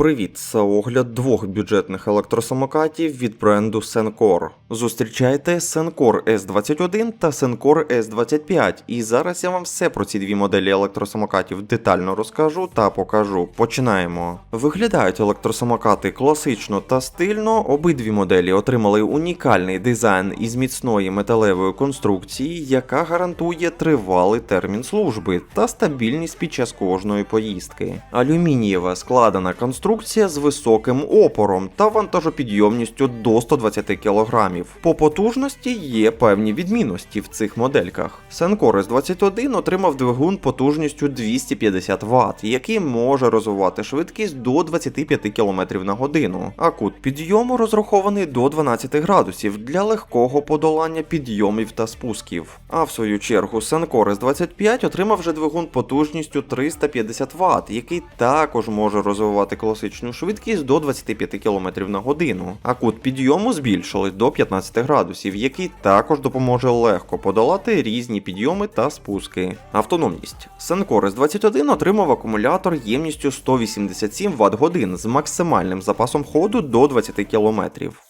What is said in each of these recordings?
Привіт, це огляд двох бюджетних електросамокатів від бренду Sencor. Зустрічайте Sencor S21 та Sencor S25, і зараз я вам все про ці дві моделі електросамокатів детально розкажу та покажу. Починаємо. Виглядають електросамокати класично та стильно. Обидві моделі отримали унікальний дизайн із міцної металевої конструкції, яка гарантує тривалий термін служби та стабільність під час кожної поїздки. Алюмінієва складена конструкція з високим опором та вантажопідйомністю до 120 кг. По потужності є певні відмінності в цих модельках. Sencor S21 отримав двигун потужністю 250 Вт, який може розвивати швидкість до 25 км на годину, а кут підйому розрахований до 12 градусів для легкого подолання підйомів та спусків. А в свою чергу Sencor S25 отримав вже двигун потужністю 350 Вт, який також може розвивати класичну швидкість до 25 км на годину, а кут підйому збільшили до 15 градусів, який також допоможе легко подолати різні підйоми та спуски. Автономність. Sencor S21 отримав акумулятор ємністю 187 Вт годин з максимальним запасом ходу до 20 км.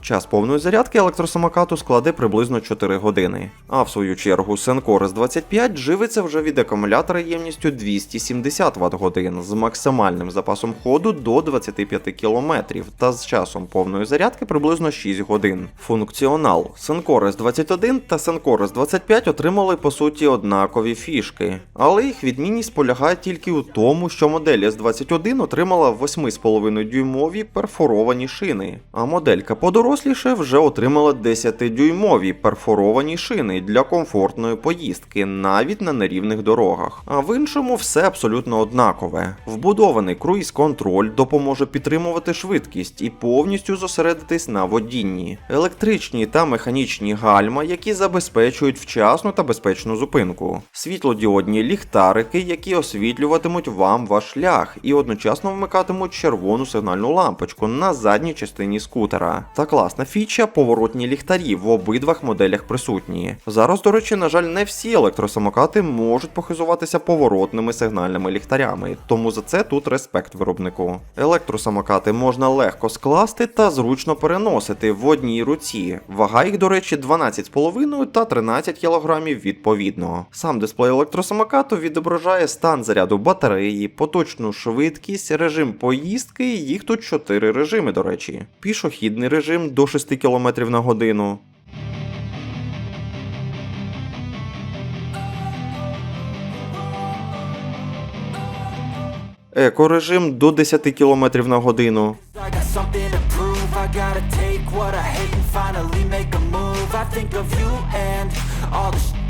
Час повної зарядки електросамокату складе приблизно 4 години. А в свою чергу Sencor S25 живиться вже від акумулятора ємністю 270 Вт годин з максимальним запасом ходу до 25 км та з часом повної зарядки приблизно 6 годин. Функціонал Sencor S21 та Sencor S25 отримали по суті однакові фішки, але їх відмінність полягає тільки у тому, що модель S21 отримала 8,5 дюймові перфоровані шини, а моделька подоросліше вже отримала 10-дюймові перфоровані шини для комфортної поїздки навіть на нерівних дорогах. А в іншому все абсолютно однакове. Вбудований круїз-контроль допоможе підтримувати швидкість і повністю зосередитись на водінні, електричні та механічні гальма, які забезпечують вчасну та безпечну зупинку, світлодіодні ліхтарики, які освітлюватимуть вам ваш шлях і одночасно вмикатимуть червону сигнальну лампочку на задній частині скутера. Та класна фіча поворотні ліхтарі в обидвах моделях присутні. Зараз, до речі, на жаль, не всі електросамокати можуть похизуватися поворотними сигнальними ліхтарями, тому за це тут респект виробнику. Електросамокати можна легко скласти та зручно переносити в одній руці. Вага їх, до речі, 12,5 та 13 кг відповідно. Сам дисплей електросамокату відображає стан заряду батареї, поточну швидкість, режим поїздки. Їх тут 4 режими, до речі. Пішохідний режим до 6 км на годину.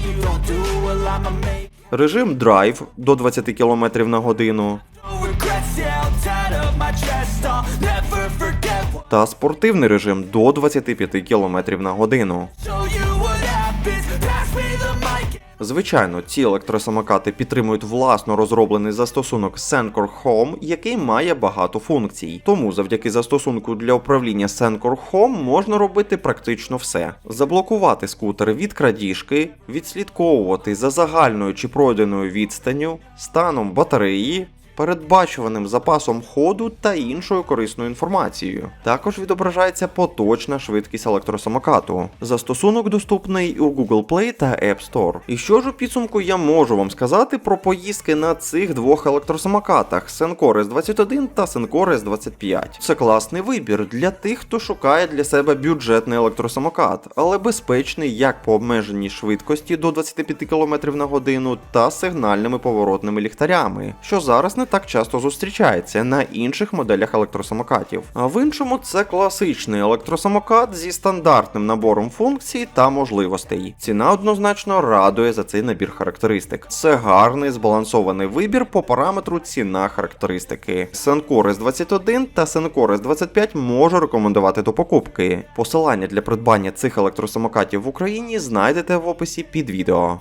You don't do. Well, I'ma make Режим драйв до 20 км на годину. Та спортивний режим до 25 км на годину. Звичайно, ці електросамокати підтримують власно розроблений застосунок Sencor Home, який має багато функцій. Тому завдяки застосунку для управління Sencor Home можна робити практично все: заблокувати скутер від крадіжки, відслідковувати за загальною чи пройденою відстанню, станом батареї. Передбачуваним запасом ходу та іншою корисною інформацією. Також відображається поточна швидкість електросамокату. Застосунок доступний у Google Play та App Store. І що ж у підсумку я можу вам сказати про поїздки на цих двох електросамокатах Sencor S21 та Sencor S25. Це класний вибір для тих, хто шукає для себе бюджетний електросамокат, але безпечний як по обмеженій швидкості до 25 км на годину та сигнальними поворотними ліхтарями, що зараз не так часто зустрічається на інших моделях електросамокатів. В іншому це класичний електросамокат зі стандартним набором функцій та можливостей. Ціна однозначно радує за цей набір характеристик. Це гарний збалансований вибір по параметру ціна характеристики. Sencor S21 та Sencor S25 можу рекомендувати до покупки. Посилання для придбання цих електросамокатів в Україні знайдете в описі під відео.